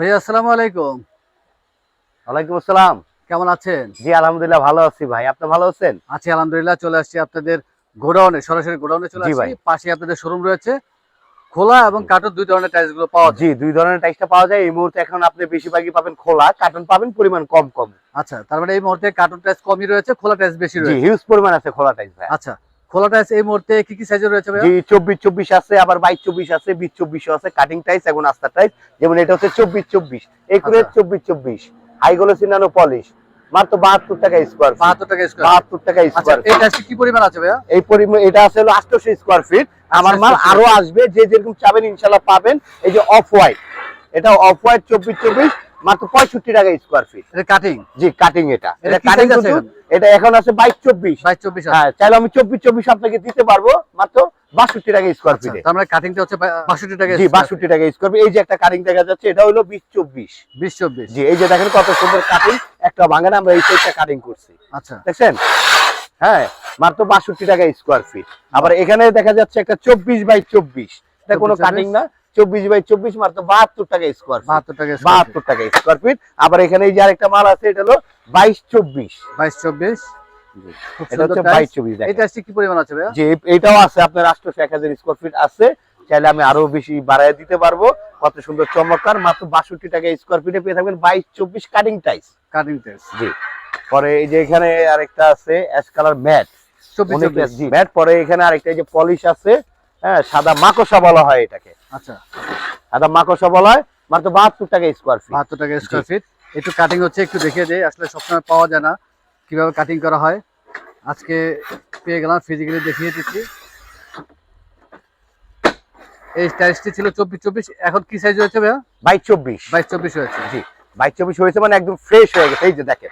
ভাইয়া আসসালামু আলাইকুম। ওয়ালাইকুম আসসালাম। কেমন আছেন? জি আলহামদুলিল্লাহ ভালো আছি ভাই। আপনি ভালো আছেন? আছি আলহামদুলিল্লাহ চলে আসছি আপনাদের গোডাউনে সরাসরি গোডাউনে চলে আসছি। পাশে আপনাদের শোরুম রয়েছে। খোলা এবং কাঠের দুই ধরনের টাইলসগুলো পাওয়া যায়। জি দুই ধরনের টাইসটা পাওয়া যায়। এই মুহূর্তে এখন আপনি বেশিরভাগই পাবেন খোলা। কার্টন পাবেন পরিমাণ কম কম। আচ্ছা তার মানে এই মুহূর্তে কার্টুন টাইলস কমই রয়েছে খোলা টাইলস বেশি জি রয়েছে। হিউজ পরিমাণ আছে খোলা টাইস ভাই। আচ্ছা খোলা টাইলস এই মুহূর্তে কি কি সাইজের রয়েছে জি চব্বিশ চব্বিশ আছে আবার বাইশ চব্বিশ আছে বিশ চব্বিশ আছে কাটিং টাইস এবং আস্তার টাইস যেমন এটা হচ্ছে চব্বিশ চব্বিশ। একুরে আচ্ছা। চব্বিশ চব্বিশ। হাইগুলো সিনানো পলিশ মাত্র টাকা স্কোয়ার বাহাত্তর টাকা স্কোয়ার বাহাত্তর টাকা আচ্ছা এই টাইলসটি কি পরিমাণ আছে ভাইয়া? এই পরিমাণ এটা আছে হলো আটশোশো স্কোয়ার ফিট আমার মাল আরও আসবে যে যেরকম চাবেন পাবেন। এই যে অফ হোয়াইট এটা অফ হোয়াইট চব্বিশ চব্বিশ মাত্র পঁয়ষট্টি টাকা স্কোয়ার ফিট এটা কাটিং জি কাটিং এটা। এটা কাটিং এটা এখন আছে বাইশ চব্বিশ। বাইশ চব্বিশ হ্যাঁ চাইলে আমি চব্বিশ চব্বিশ আপনাকে দিতে পারব মাত্র বাষট্টি টাকা স্কোয়ার ফিটে মানে কাটিংটা হচ্ছে বাষট্টি টাকা জি বাষট্টি টাকা স্কোয়ার ফিট এই যে একটা কাটিং দেখা যাচ্ছে এটা হলো বিশ চব্বিশ। বিশ চব্বিশ। জি এই যে দেখেন কত সুন্দর কাটিং একটা ভাঙে আমরা এই সাইডটা কাটিং করছি। আচ্ছা। দেখছেন? হ্যাঁ মাত্র বাষট্টি টাকা স্কোয়ার ফিট আবার এখানে দেখা যাচ্ছে একটা চব্বিশ বাই চব্বিশ। এটা কোনো কাটিং না। চব্বিশ বাই চব্বিশ মাত্র বাহাত্তর টাকা স্কোয়ার বাহাত্তর টাকা বাহাত্তর টাকা স্কোয়ার ফিট আবার এখানে এই যে আরেকটা মাল আছে এটা হলো বাইশ চব্বিশ। বাইশ চব্বিশ। এটা হচ্ছে বাইশ চব্বিশ এই কি পরিমাণ আছে যে এটাও আছে আপনার আটশোশো এক হাজার স্কোয়ার ফিট আছে। চাইলে আমি আরও বেশি বাড়ায় দিতে পারব। কত সুন্দর চমৎকার মাত্র বাষট্টি টাকা স্কোয়ার ফিটে পেয়ে থাকবেন বাইশ চব্বিশ কাটিং টাইস কাটিং টাইলস জি। পরে এই যে এখানে আরেকটা আছে অ্যাশ কালার ম্যাট জি ম্যাট পরে এখানে আরেকটা এই যে পলিশ আছে। হ্যাঁ সাদা মাকড়সা বলা হয় এটাকে। আচ্ছা। সাদা মাকড়সা বলা হয় মাত্র বাহাত্তর টাকা স্কোয়ার ফিট বাহাত্তর টাকা স্কোয়ার ফিট একটু কাটিং হচ্ছে একটু দেখিয়ে দেয় আসলে সবসময় পাওয়া যায় না। কীভাবে কাটিং করা হয়? আজকে পেয়ে গেলাম ফিজিক্যালি দেখিয়ে দিচ্ছি। এই টাইলসটি ছিল চব্বিশ চব্বিশ। এখন কি সাইজ হয়েছে ভাইয়া? বাইশ চব্বিশ। বাইশ চব্বিশ হয়েছে। জি বাইশ চব্বিশ হয়েছে মানে একদম ফ্রেশ হয়ে গেছে। এই যে দেখেন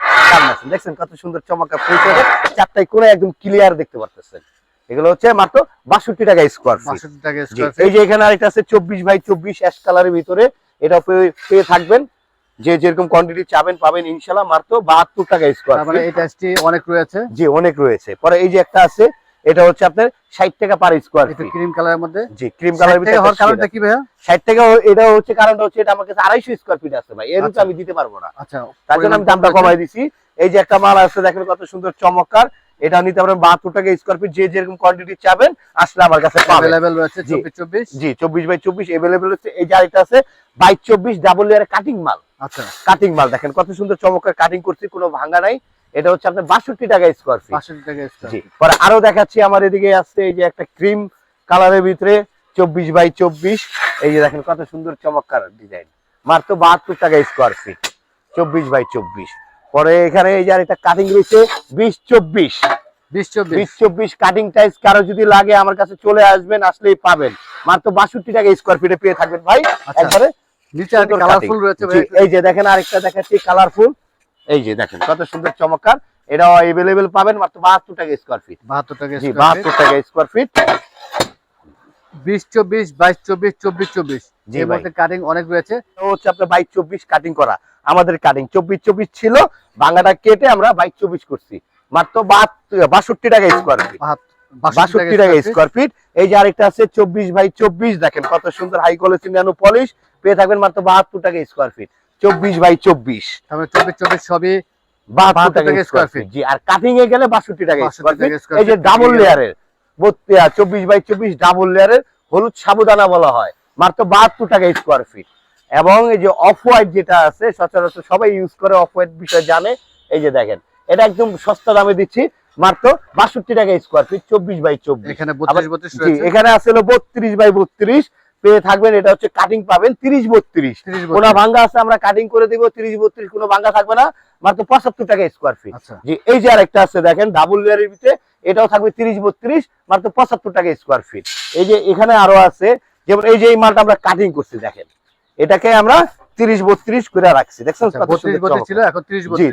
দেখছেন কত সুন্দর চমৎকা ফ্রেশ হয়ে চারটায় করে একদম ক্লিয়ার দেখতে পারতেছেন। এগুলো হচ্ছে মাত্র বাষট্টি টাকা স্কোয়ার ফিট বাষট্টি টাকা এই যে এখানে আরেকটা আছে চব্বিশ বাই চব্বিশ অ্যাশ কালারের ভিতরে। এটা পেয়ে থাকবেন। যে যেরকম কোয়ান্টিটি চাবেন পাবেন ইনশাল্লাহ মাত্র বাহাত্তর টাকা স্কোয়ার মানে এই অনেক রয়েছে। জি অনেক রয়েছে। পরে এই যে একটা আছে এটা হচ্ছে আপনার ষাট টাকা পার স্কোয়ার ক্রিম কালারের মধ্যে? জি ক্রিম 60 কালার টাকা হওয়ার কারণটা কি ভাইয়া? ষাট টাকা এটা হচ্ছে কারণটা হচ্ছে এটা আমার কাছে আড়াইশো স্কোয়ার ফিট আছে ভাই। এর আচ্ছা। আমি দিতে পারব না। আচ্ছা তার জন্য আমি দামটা কম কমাই দিছি। এই যে একটা মাল আছে দেখেন কত সুন্দর চমৎকার। এটা নিতে পারবেন বাহাত্তর টাকা স্কোয়ার ফিট যে যেরকম কোয়ান্টিটি চাবেন আসলে আমার কাছে অ্যাভেলেবেল রয়েছে জি। চব্বিশ জি চব্বিশ বাই চব্বিশ এভেলেবেল হচ্ছে। এই যে আরেকটা আছে বাইশ চব্বিশ ডাবল লেয়ারের কাটিং মাল। আচ্ছা। কাটিং মাল দেখেন কত সুন্দর চমৎকার কাটিং করছি কোনো ভাঙা নাই। এটা হচ্ছে আপনার বাষট্টি টাকা স্কোয়ার ফিট বাষট্টি টাকা জি পরে আরও দেখাচ্ছি আমার এদিকে আসছে এই যে একটা ক্রিম কালারের ভিতরে চব্বিশ বাই চব্বিশ। এই যে দেখেন কত সুন্দর চমৎকার ডিজাইন মাত্র বাহাত্তর টাকা স্কোয়ার ফিট চব্বিশ বাই চব্বিশ। পরে এখানে এই যে আরেকটা কাটিং রয়েছে বিশ চব্বিশ। বিশ চব্বিশ। কাটিং টাইস কারও যদি লাগে আমার কাছে চলে আসবেন আসলেই পাবেন। মাত্র বাষট্টি টাকা স্কোয়ার ফিটে পেয়ে থাকবেন ভাই। আচ্ছা। একবারে এই যে দেখেন আরেকটা দেখাচ্ছি কালারফুল এই যে দেখেন কত সুন্দর চমৎকার। এটাও এভেলেবেল পাবেন মাত্র বাহাত্তর টাকা স্কোয়ার ফিট বাহাত্তর টাকা জি স্কোয়ার বাহাত্তর টাকা স্কোয়ার ফিট বিশ চব্বিশ বাইশ চব্বিশ চব্বিশ চব্বিশ। মধ্যে কাটিং অনেক রয়েছে। হচ্ছে আপনার বাইশ চব্বিশ কাটিং করা। আমাদের কাটিং চব্বিশ চব্বিশ ছিল ভাঙাটা কেটে আমরা বাইশ চব্বিশ করছি। মাত্র বাষট্টি টাকা স্কোয়ার ফিট বাষট্টি টাকা স্কোয়ার ফিট এই যে আরেকটা আছে চব্বিশ বাই চব্বিশ দেখেন কত সুন্দর হাই কোয়ালিটি ন্যানো পলিশ পেয়ে থাকবেন মাত্র বাহাত্তর টাকা স্কোয়ার ফিট চব্বিশ বাই চব্বিশ। চব্বিশ চব্বিশ সবই বাহাত্তর টাকা টাকা স্কোয়ার ফিট জি আর কাটিং এ গেলে বাষট্টি টাকা 62 স্কোয়ার টাকা ফিট এই যে ডাবল লেয়ারের চব্বিশ বাই চব্বিশ ডাবল লেয়ারের হলুদ সাবুদানা বলা হয়। মাত্র বাহাত্তর টাকা স্কোয়ার ফিট এবং এই যে অফ হোয়াইট যেটা আছে সচরাচর সবাই ইউজ করে অফ হোয়াইট বিষয় জানে। এই যে দেখেন এটা একদম সস্তা দামে দিচ্ছি। মাত্র বাষট্টি টাকা স্কোয়ার ফিট চব্বিশ বাই চব্বিশ। এখানে আছে হলো বত্রিশ বাই বত্রিশ। পেয়ে থাকবেন এটা হচ্ছে কাটিং পাবেন তিরিশ বত্রিশ। তিরিশ কোন ভাঙ্গা আছে আমরা কাটিং করে দিব তিরিশ বত্রিশ কোনো ভাঙ্গা থাকবে না। মাত্র পঁচাত্তর টাকা স্কোয়ার ফিট আচ্ছা। এই যে আরেকটা আছে দেখেন ডাবল লেয়ারের ভিতরে এটাও থাকবে তিরিশ বত্রিশ মাত্র পঁচাত্তর টাকা স্কোয়ার ফিট এই যে এখানে আরও আছে যেমন এই যে এই মালটা আমরা কাটিং করছি দেখেন। এটাকে আমরা তিরিশ বত্রিশ করে রাখছি। দেখছেন আচ্ছা,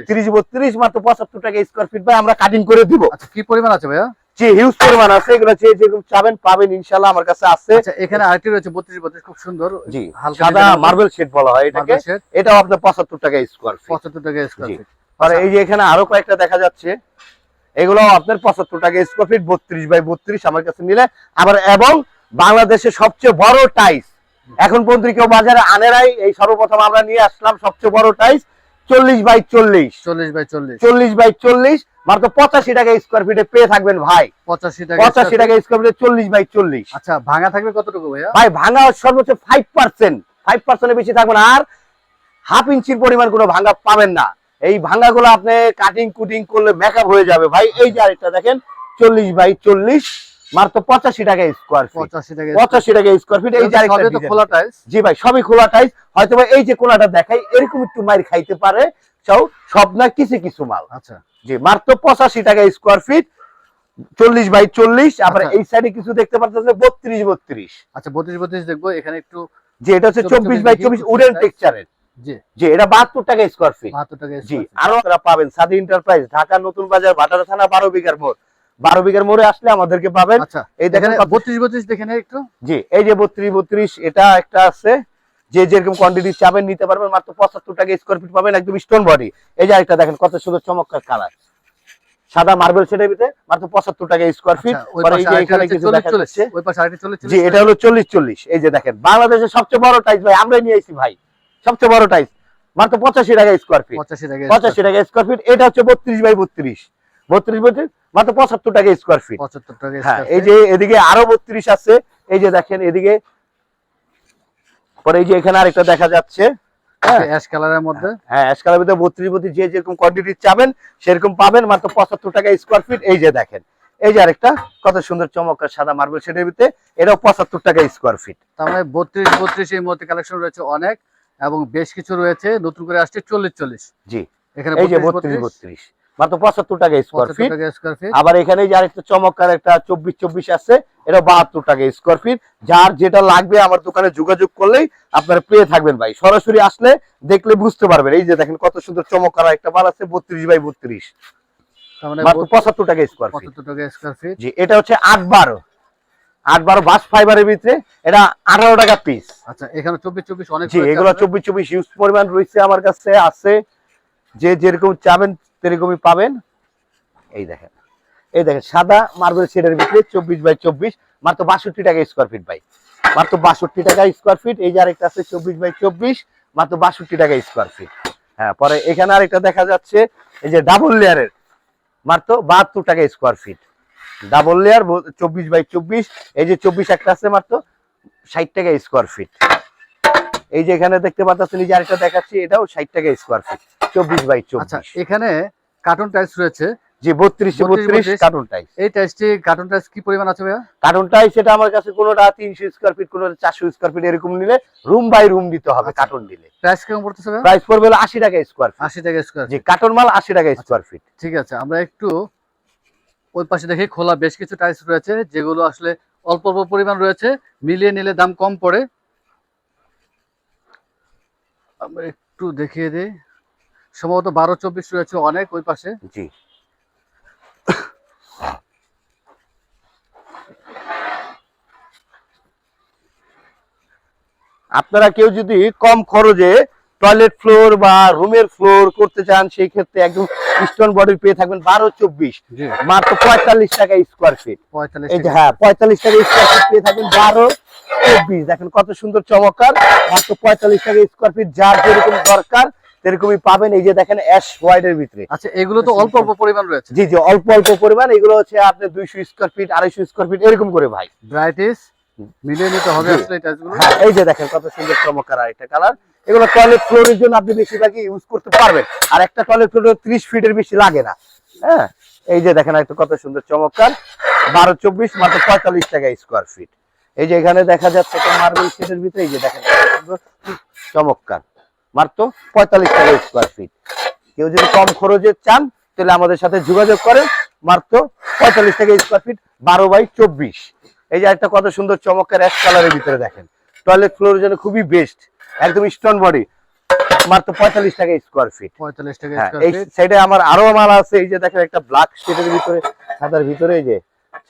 তিরিশ বত্রিশ। মাত্র পঁচাত্তর টাকা স্কোয়ার ফিট ভাই আমরা কাটিং করে দিব। আচ্ছা কি পরিমাণ আছে ভাইয়া? যে হিউজ পরিমাণ আছে এগুলো যে যেরকম চাবেন পাবেন ইনশাল্লাহ আমার কাছে আছে। আচ্ছা এখানে আরেকটি রয়েছে খুব সুন্দর। জি সাদা মার্বেল শেড বলা হয় এটাকে। এটাও আপনার পঁচাত্তর টাকা স্কোয়ার ফিট টাকা স্কোয়ার ফিট আর এই যে এখানে আরও কয়েকটা দেখা যাচ্ছে এগুলো আপনার পঁচাত্তর টাকা স্কোয়ার ফিট বত্রিশ বাই বত্রিশ আমার কাছে নিলে আবার এবং বাংলাদেশের সবচেয়ে বড় টাইস এখন পর্যন্ত কেউ বাজারে আনে নাই। এই সর্বপ্রথম আমরা নিয়ে আসলাম সবচেয়ে বড় টাইস চল্লিশ বাই চল্লিশ। চল্লিশ বাই চল্লিশ। চল্লিশ বাই চল্লিশ মাত্র পঁচাশি টাকা স্কোয়ার ফিটে পেয়ে থাকবেন ভাই। পঁচাশি টাকা পঁচাশি টাকা স্কোয়ার ফিটে চল্লিশ বাই চল্লিশ। আচ্ছা ভাঙা থাকবে কতটুকু ভাইয়া? ভাই ভাঙা সর্বোচ্চ ফাইভ পার্সেন্ট ফাইভ পার্সেন্টের বেশি থাকবে না। আর হাফ ইঞ্চির পরিমাণ কোনো ভাঙা পাবেন না। এই ভাঙাগুলো আপনি কাটিং কুটিং করলে মেকআপ হয়ে যাবে। ভাই এই যে আরেকটা দেখেন চল্লিশ বাই চল্লিশ। মাত্র পঁচাশি টাকা স্কোয়ার ফিট পঁচাশি টাকা স্কোয়ার ফিট এই। খোলা জি ভাই সবই খোলা টাইস হয়তো এই যে কোনাটা দেখাই এরকম একটু খাইতে পারে। সব সব না কিছু কিছু মাল। আচ্ছা। জি মাত্র পঁচাশি টাকা স্কোয়ার ফিট চল্লিশ বাই চল্লিশ আবার আচ্ছা। এই সাইডে কিছু দেখতে পাচ্ছেন বত্রিশ বত্রিশ। আচ্ছা বত্রিশ বত্রিশ দেখব এখানে একটু যে এটা হচ্ছে চব্বিশ বাই চব্বিশ উডেন। টেক্সচারের জি। এটা বাহাত্তর টাকা স্কোয়ার ফিট বাহাত্তর টাকা জি আরও পাবেন সাদি এন্টারপ্রাইজ ঢাকা নতুন বাজার ভাটারা থানা বারো বিঘার মোড়। বারো বিঘার মোড়ে আসলে আমাদেরকে পাবেন। আচ্ছা এই দেখেন বত্রিশ বত্রিশ দেখে নেই একটু। জি এই যে বত্রিশ বত্রিশ এটা একটা আছে। যে যেরকম কোয়ান্টিটি চাবেন নিতে পারবেন মাত্র পঁচাত্তর টাকা স্কোয়ার ফিট পাবেন একদম স্টোন বডি এই যে আরেকটা দেখেন কত সুন্দর চমৎকার কালার সাদা মার্বেল সেটের ভিতরে মাত্র পঁচাত্তর টাকা স্কোয়ার ফিট আচ্ছা, ওই পরে পাশে এই যে আরেকটা এখানে হচ্ছে কিছু 40 দেখা 40 যাচ্ছে ওই পাশে আরেকটা 40 জি এটা হলো চল্লিশ চল্লিশ। এই যে দেখেন বাংলাদেশের সবচেয়ে বড় টাইস ভাই আমরাই নিয়ে এসেছি ভাই। সবচেয়ে বড় টাইস মাত্র পঁচাশি টাকা স্কোয়ার ফিট পঁচাশি পঁচাশি টাকা স্কোয়ার ফিট এটা হচ্ছে বত্রিশ বাই বত্রিশ। বত্রিশ বত্রিশ মাত্র পঁচাত্তর টাকা স্কোয়ার ফিট পঁচাত্তর টাকা হ্যাঁ এই যে এদিকে আরও বত্রিশ আছে এই যে দেখেন এদিকে। পরে এই যে এখানে আরেকটা দেখা যাচ্ছে। হ্যাঁ। অ্যাশ কালারের মধ্যে। হ্যাঁ অ্যাশকালের ভিতরে বত্রিশ বত্রিশ যে যেরকম কোয়ান্টিটি চাবেন সেরকম পাবেন মাত্র পঁচাত্তর টাকা স্কোয়ার ফিট এই যে দেখেন এই যে আরেকটা কত সুন্দর চমৎকার সাদা মার্বেল শেডের ভিতরে এটাও পঁচাত্তর টাকা স্কোয়ার ফিট তার মানে বত্রিশ বত্রিশ এই মুহূর্তে কালেকশন রয়েছে অনেক এবং বেশ কিছু রয়েছে নতুন করে আসছে চল্লিশ চল্লিশ। জি। এখানে এই যে বত্রিশ। বত্রিশ। মাত্র পঁচাত্তর টাকা স্কোয়ার ফিট আবার এখানে যে আরেকটা চমৎকার একটা চব্বিশ চব্বিশ আছে এটা বাহাত্তর টাকা স্কোয়ার ফিট যার যেটা লাগবে আমার দোকানে যোগাযোগ করলেই আপনারা পেয়ে থাকবেন ভাই। সরাসরি আসলে দেখলে বুঝতে পারবেন। এই যে দেখেন কত সুন্দর চমৎকার একটা মাল আছে বত্রিশ বাই বত্রিশ। মানে মাত্র পঁচাত্তর টাকা স্কোয়ার ফিট জি এটা হচ্ছে আট বারো। আট বারো বাস ফাইবারের ভিতরে এটা আঠারো টাকা পিস আচ্ছা এখানে চব্বিশ চব্বিশ অনেক এগুলো চব্বিশ চব্বিশ হিউজ পরিমাণ রয়েছে আমার কাছে আছে। যে যেরকম চাবেন সেরকমই পাবেন। এই দেখেন। এই দেখেন সাদা মার্বেল শেডের ভিতরে চব্বিশ বাই চব্বিশ মাত্র বাষট্টি টাকা স্কোয়ার ফিট ভাই। মাত্র বাষট্টি টাকা স্কোয়ার ফিট এই যে আরেকটা আছে চব্বিশ বাই চব্বিশ মাত্র বাষট্টি টাকা স্কোয়ার ফিট হ্যাঁ পরে এখানে আরেকটা দেখা যাচ্ছে এই যে ডাবল লেয়ারের মাত্র বাহাত্তর টাকা স্কোয়ার ফিট ডাবল লেয়ার চব্বিশ বাই চব্বিশ এই যে চব্বিশ একটা আছে মাত্র ষাট টাকা স্কোয়ার ফিট এই যে এখানে দেখতে পাচ্ছেন এই যে আরেকটা দেখাচ্ছি এটাও ষাট টাকা স্কোয়ার ফিট চব্বিশ বাই আচ্ছা চব্বিশ। এখানে কার্টুন টাইলস রয়েছে। জি বত্রিশ বত্রিশ 32 কার্টুন টাইস এই টাইলসটি কার্টুন টাইলস কি পরিমাণ আছে ভাইয়া? কার্টুন টাইস সেটা আমার কাছে কোনোটা তিনশো স্কোয়ার ফিট কোনোটা চারশো স্কোয়ার ফিট এরকম নিলে রুম বাই রুম দিতে হবে আচ্ছা। কার্টুন দিলে। প্রাইস কেমন পড়তেছে প্রাইস পড়বে হলো আশি টাকা স্কোয়ার ফিট আশি টাকা স্কোয়ার জি কার্টুন মাল আশি টাকা স্কোয়ার ফিট ঠিক আছে আমরা একটু ওই পাশে দেখি খোলা বেশ কিছু টাইলস রয়েছে যেগুলো আসলে অল্প অল্প পরিমাণ রয়েছে মিলিয়ে নিলে দাম কম পড়ে। আমরা একটু দেখিয়ে দিই। সম্ভবত বারো চব্বিশ রয়েছে অনেক ওই পাশে। জি। আপনারা কেউ যদি কম খরচে টয়লেট ফ্লোর বা রুমের ফ্লোর করতে চান সেই ক্ষেত্রে একদম স্টোন বডি পেয়ে থাকবেন বারো চব্বিশ। মাত্র পঁয়তাল্লিশ টাকা স্কোয়ার ফিট পঁয়তাল্লিশ এই যে হ্যাঁ পঁয়তাল্লিশ টাকা স্কোয়ার ফিট পেয়ে থাকবেন বারো চব্বিশ। দেখেন কত সুন্দর চমৎকার। মাত্র পঁয়তাল্লিশ টাকা স্কোয়ার ফিট যার যেরকম দরকার সেরকমই পাবেন এই যে দেখেন অ্যাশ হোয়াইটের ভিতরে। আচ্ছা এগুলো তো অল্প অল্প পরিমাণ রয়েছে। জি জি অল্প অল্প পরিমাণ এগুলো হচ্ছে আপনার দুইশো স্কোয়ার ফিট আড়াইশো স্কোয়ার ফিট এরকম করে ভাই। ব্রাইটিস মিলিয়ে নিতে হবে আসলে এই হ্যাঁ এই যে দেখেন কত সুন্দর চমৎকার আরেকটা কালার এগুলো টয়লেট ফ্লোরের জন্য আপনি বেশিরভাগই ইউজ করতে পারবেন। আর একটা টয়লেট ফ্লোর ত্রিশ ফিটের বেশি লাগে না। হ্যাঁ এই যে দেখেন একটা কত সুন্দর চমৎকার। বারো চব্বিশ মাত্র পঁয়তাল্লিশ টাকা স্কোয়ার ফিট এই যে এখানে দেখা যাচ্ছে মার্বেল সেটের ভিতরে এই যে দেখেন চমৎকার। মাত্র পঁয়তাল্লিশ টাকা স্কোয়ার ফিট কেউ যদি কম খরচে চান তাহলে আমাদের সাথে যোগাযোগ করেন মাত্র পঁয়তাল্লিশ টাকা স্কোয়ার ফিট বারো বাই চব্বিশ। এই যে একটা কত সুন্দর চমৎকার এক কালারের ভিতরে দেখেন। টয়লেট ফ্লোরের জন্য খুবই বেস্ট একদম স্টোন বডি মাত্র পঁয়তাল্লিশ টাকা স্কোয়ার ফিট পঁয়তাল্লিশ টাকা হ্যাঁ এই সাইডে আমার আরও মাল আছে এই যে দেখেন একটা ব্ল্যাক শেডের ভিতরে সাদার ভিতরে এই যে।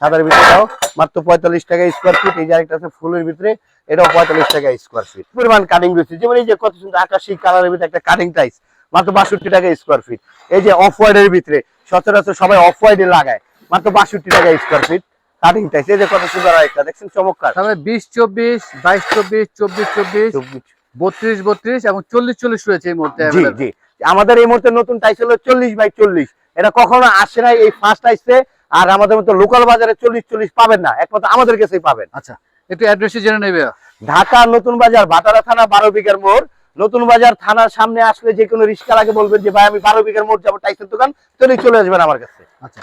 সাদার ভিতরেও মাত্র পঁয়তাল্লিশ টাকা স্কোয়ার ফিট এই যে আরেকটা আছে ফুলের ভিতরে এটাও পঁয়তাল্লিশ টাকা স্কোয়ার ফিট পরিমাণ কাটিং রয়েছে। যেমন এই যে কত সুন্দর আকাশি কালারের ভিতরে একটা কাটিং টাইস মাত্র বাষট্টি টাকা স্কোয়ার ফিট এই যে অফ হোয়াইটের ভিতরে সচরাচর সবাই অফ হোয়াইটে লাগায় মাত্র বাষট্টি টাকা স্কোয়ার ফিট কাটিং টাইস এই যে কত সুন্দর আরেকটা দেখছেন চমৎকার। তারপরে বিশ চব্বিশ বাইশ চব্বিশ চব্বিশ চব্বিশ চব্বিশ। বত্রিশ বত্রিশ এবং চল্লিশ চল্লিশ রয়েছে এই মুহূর্তে জি জি। আমাদের এই মুহূর্তে নতুন টাইস হলো চল্লিশ বাই চল্লিশ। এটা কখনো আসে নাই এই ফার্স্ট আইসে আর আমাদের মতো লোকাল বাজারে চল্লিশ চল্লিশ পাবেন না। একমাত্র আমাদের কাছেই পাবেন। আচ্ছা একটু অ্যাড্রেসে জেনে নেবে? ঢাকা নতুন বাজার বাটারা থানা বারো বিঘার মোড়। নতুন বাজার থানার সামনে আসলে যে কোনো রিক্সা লাগে বলবেন যে ভাই আমি বারো বিঘার মোড় যাব টাইসের দোকান। চলে চলে আসবেন আমার কাছে। আচ্ছা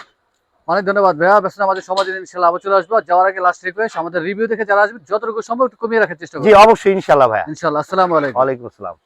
অনেক ধন্যবাদ ভাইয়া। ব্যস্ত আমাদের সমাজে ইনশাল্লাহ আবার চলে আসব। যাওয়ার আগে লাস্ট রিকোয়েস্ট আমাদের রিভিউ দেখে যারা আসবে যতটুকু সম্ভব একটু কমিয়ে রাখার চেষ্টা জি করব অবশ্যই ইনশাল্লাহ ভাইয়া। ইনশাল্লাহ আসসালামু আলাইকুম। ওয়ালাইকুম আসসালাম।